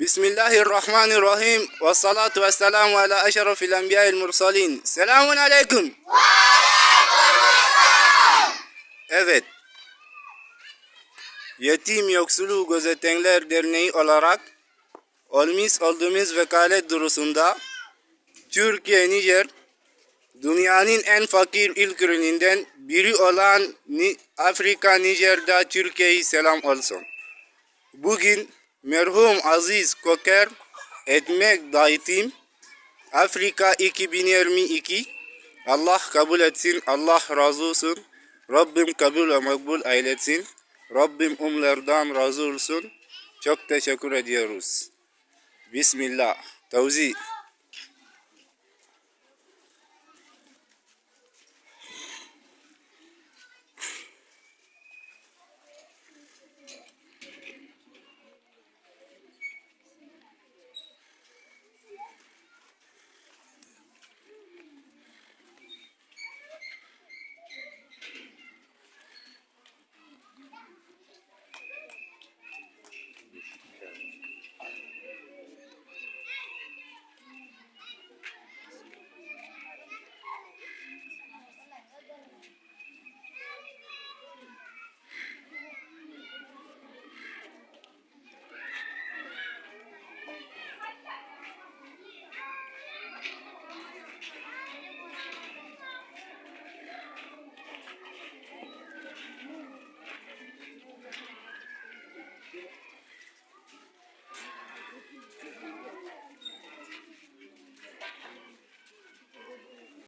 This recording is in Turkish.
Bismillahirrahmanirrahim. Ve salatu ve selamu ala eşrafil enbiya'il mursalin. Selamun aleyküm. Evet. Yetim Yoksulu Gözetenler Derneği olarak olmuş olduğumuz vekalet durusunda Türkiye, Nijer, dünyanın en fakir ülkelerinden biri olan Afrika, Nijer'de Türkiye'ye selam olsun. Bugün merhum Aziz Koker etmek dağıtım Afrika 2022 Allah kabul etsin, Allah razı olsun. Rabbim kabul ve makbul eylesin. Rabbim umlardan razı olsun. Çok teşekkür ediyoruz. Bismillah. Tevzi.